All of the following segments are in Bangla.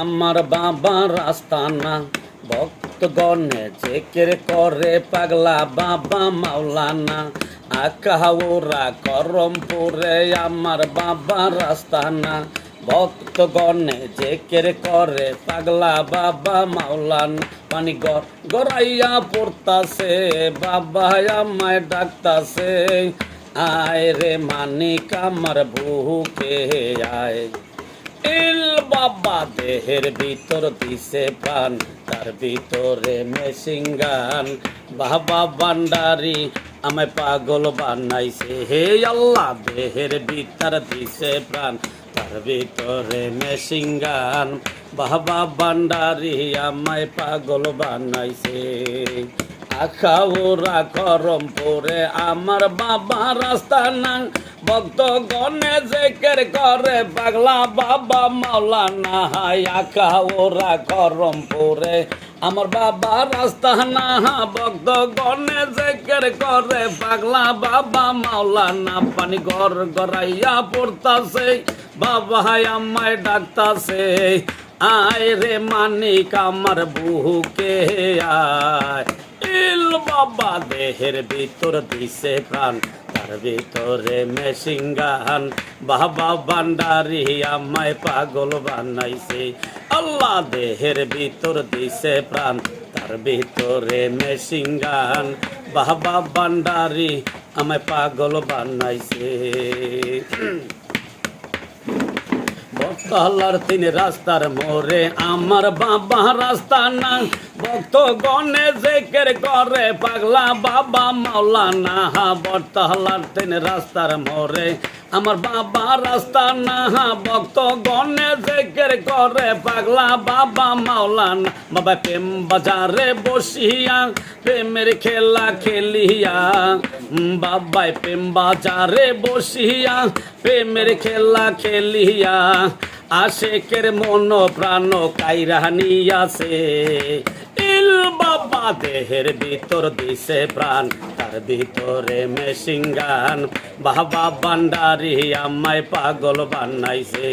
আমার বাবা রাস্তানা, ভক্তগণে জেকের করে পাগলা বাবা মাওলানা। আকাহাওরা করমপুরে আমার বাবা রাস্তানা, ভক্তগণে জেকের করে পাগলা বাবা মাওলানা। পানি গর গড়াইয়া পড়তাছে, বাবা আমায় ডাকতাছে। আয় রে মানিক, আমার বুকে আয়। ইল বাবা দেহের ভিতর দিছে প্রাণ, তার ভিতরে মেশিঙ্গান বাবা বান্ডারি আমায় পাগল বানাইছে, হে আল্লাহ দেহের ভিতর দিছে প্রাণ, তার ভিতরে মেশিঙ্গান বাবা বান্ডারি আমায় পাগল বানাইছে। আখাউরা করম পরে আমার বাবা রাস্তা নাং। ভক্ত গণে জেকের করে পাগলা বাবা মাওলা মাওলানা হাই আখাউরা করম পরে আমার বাবা রাস্তা না ভক্ত গণে জেকের করে পাগলা বাবা মাওলানা পানি ঘর গড়াইয়া পড়তাছে। বাবা আমায় ডাকতাছে, আয় রে মানিক, আমার বুকে আয়। ইল বাবা দেহের ভিতর দিছে প্রাণ, তার ভিতরে মেশিঙ্গান বাবা বান্ডারি আমায় পাগল বানাইছে, আল্লাহ দেহের ভিতর দিছে প্রাণ, তার ভিতরে মেশিঙ্গান বাবা বান্ডারি আমায় পাগল বানাইছে। বক্তলার তিন রাস্তার মোরে আমার বাবা রাস্তা না। ভক্ত গণে জেকের করে, পাগলা বাবা মাওলানা বটতলার তিন রাস্তার মোরে আমার বাবা রাস্তা না। ভক্ত গণে করে পাগলা বাবা মাওলানা, বাবা প্রেম বাজারে বসিয়া, প্রেমের খেলা খেলিয়া। বাবাই প্রেম বাজারে বসিয়া, প্রেমের খেলা খেলিয়া। আশেকের মন প্রাণ কাইরা নিয়াছে। ইল বাবা দেহের ভিতর দিছে প্রাণ, তার ভিতরে মেশিঙ্গান বাবা বান্ডারি আমায় পাগল বানাইছে।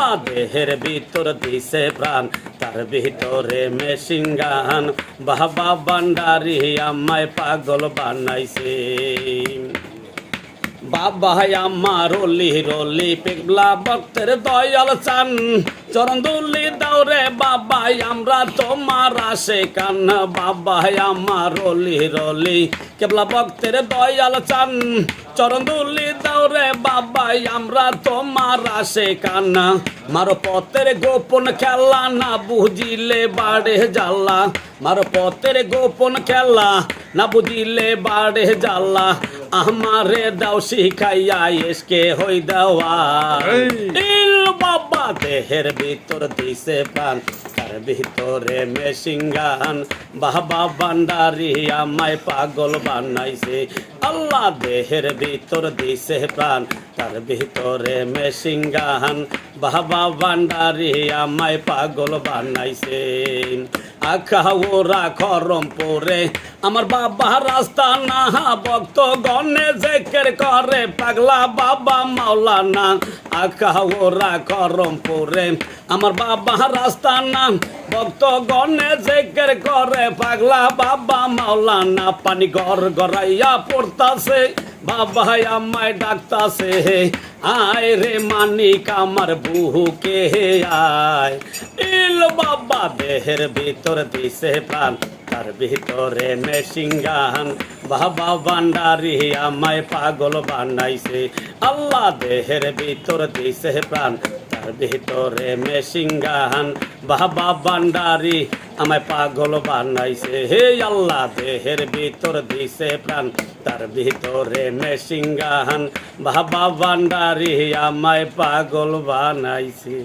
আল্লাহ দেহের ভিতর দিছে প্রাণ তার ভিতরে মেশিন গান বাবা বান্ডারি আমায় পাগল বানাইছে। বাবা আমার রলি রলি, পেগলা ভক্তের দয়াল চান। চরণ দুলি দাওরে বাবা আমরা তোমার আসে কান। বাবা আমার রলি রলি, কেবলা ভক্তের দয়াল চান। চরণ দুলি দাওরে বাবা আমরা তোমার আসে কান। মারো পথের গোপন খেলা না বুঝিলে বাড়ে জ্বালা। মারো পথের গোপন খেলা না বুঝিলে বাড়ে জ্বালা। আমারে দাও শিখাইয়া এসকে হই দেওয়া। ইল বাবা দেহের ভিতর দিছে পান তার ভিতরে মেশিঙ্গান বাবা বান্ডারি আমায় পাগল বানাইছে আল্লাহ দেহের ভিতর দিছে প্রাণ তার ভিতরে মেশিঙ্গান বাবা বান্ডারি আমায় পাগল বানাইছে। আখা ওরা খরম পরে আমার বাবা রাস্তা না ভক্ত গণে জেকের করে। পাগলা বাবা মাওলানা আখা ওরা করম পরে আমার বাবা রাস্তা না ভক্ত গণে জেকের করে। পাগলা বাবা মাওলানা, পানি ঘর গড়াইয়া পড়তাছে। বাবা আমায় ডাকতাছে, আয় রে মানিক, আমার বুহুকে আয়। ইল বাবা দেহের ভিতর দিছে প্রাণ, তার ভিতরে মেশিঙ্গান বাবা বান্ডারি আমায় পাগল বানাইছে, আল্লাহ দেহের ভিতর দিছে প্রাণ ভিতরে মেশিঙ্গান বাবা বান্ডারি, আমায় পাগল বানাইছে। হে আল্লাহ, দেহের ভিতর দিছে প্রাণ, তার ভিতরে মেশিঙ্গান বাবা বান্ডারি, আমায় পাগল বানাইছে।